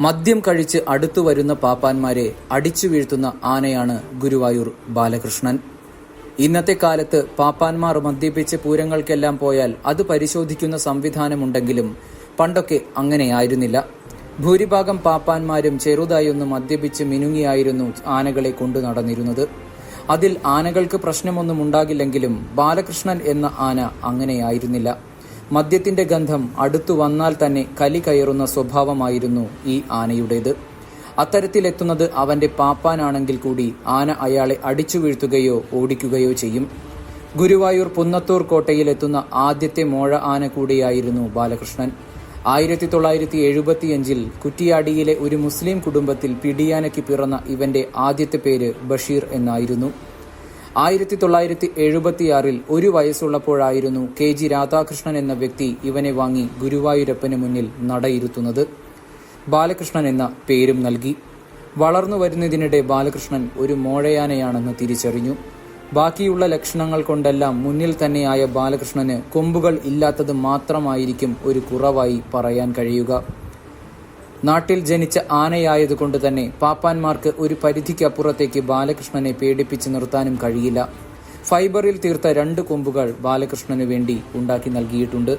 മദ്യം കഴിച്ച് അടുത്തു വരുന്ന പാപ്പാന്മാരെ അടിച്ചു വീഴ്ത്തുന്ന ആനയാണ് ഗുരുവായൂർ ബാലകൃഷ്ണൻ. ഇന്നത്തെ കാലത്ത് പാപ്പാന്മാർ മദ്യപിച്ച് പൂരങ്ങൾക്കെല്ലാം പോയാൽ അത് പരിശോധിക്കുന്ന സംവിധാനമുണ്ടെങ്കിലും പണ്ടൊക്കെ അങ്ങനെയായിരുന്നില്ല ഭൂരിഭാഗം പാപ്പാന്മാരും ചെറുതായൊന്ന് മദ്യപിച്ച് മിനുങ്ങിയായിരുന്നു ആനകളെ കൊണ്ടു നടന്നിരുന്നത്. അതിൽ ആനകൾക്ക് പ്രശ്നമൊന്നും ഉണ്ടാകില്ലെങ്കിലും ബാലകൃഷ്ണൻ എന്ന ആന അങ്ങനെയായിരുന്നില്ല മദ്യത്തിന്റെ ഗന്ധം അടുത്തു വന്നാൽ തന്നെ കലി കയറുന്ന സ്വഭാവമായിരുന്നു ഈ ആനയുടേത്. അത്തരത്തിലെത്തുന്നത് അവന്റെ പാപ്പാനാണെങ്കിൽ കൂടി ആന അയാളെ അടിച്ചു വീഴ്ത്തുകയോ ഓടിക്കുകയോ ചെയ്യും. ഗുരുവായൂർ പുന്നത്തൂർ കോട്ടയിലെത്തുന്ന ആദ്യത്തെ മോഴ ആന കൂടിയായിരുന്നു ബാലകൃഷ്ണൻ. ആയിരത്തി തൊള്ളായിരത്തി എഴുപത്തിയഞ്ചിൽ കുറ്റിയാടിയിലെ ഒരു മുസ്ലിം കുടുംബത്തിൽ പിടിയാനയ്ക്ക് പിറന്ന ഇവന്റെ ആദ്യത്തെ പേര് ബഷീർ എന്നായിരുന്നു. ആയിരത്തി തൊള്ളായിരത്തി എഴുപത്തിയാറിൽ ഒരു വയസ്സുള്ളപ്പോഴായിരുന്നു കെ ജി രാധാകൃഷ്ണൻ എന്ന വ്യക്തി ഇവനെ വാങ്ങി ഗുരുവായൂരപ്പന് മുന്നിൽ നടയിരുത്തുന്നത്. ബാലകൃഷ്ണൻ എന്ന പേരും നൽകി. വളർന്നു വരുന്നതിനിടെ ബാലകൃഷ്ണൻ ഒരു മോഴയാനയാണെന്ന് തിരിച്ചറിഞ്ഞു. ബാക്കിയുള്ള ലക്ഷണങ്ങൾ കൊണ്ടെല്ലാം മുന്നിൽ തന്നെയായ ബാലകൃഷ്ണന് കൊമ്പുകൾ ഇല്ലാത്തത് മാത്രമായിരിക്കും ഒരു കുറവായി പറയാൻ കഴിയുക. നാട്ടിൽ ജനിച്ച ആനയായതുകൊണ്ട് തന്നെ പാപ്പാന്മാർക്ക് ഒരു പരിധിക്കപ്പുറത്തേക്ക് ബാലകൃഷ്ണനെ പേടിപ്പിച്ച് നിർത്താനും കഴിയില്ല. ഫൈബറിൽ തീർത്ത രണ്ട് കൊമ്പുകൾ ബാലകൃഷ്ണനു വേണ്ടി ഉണ്ടാക്കി നൽകിയിട്ടുണ്ട്.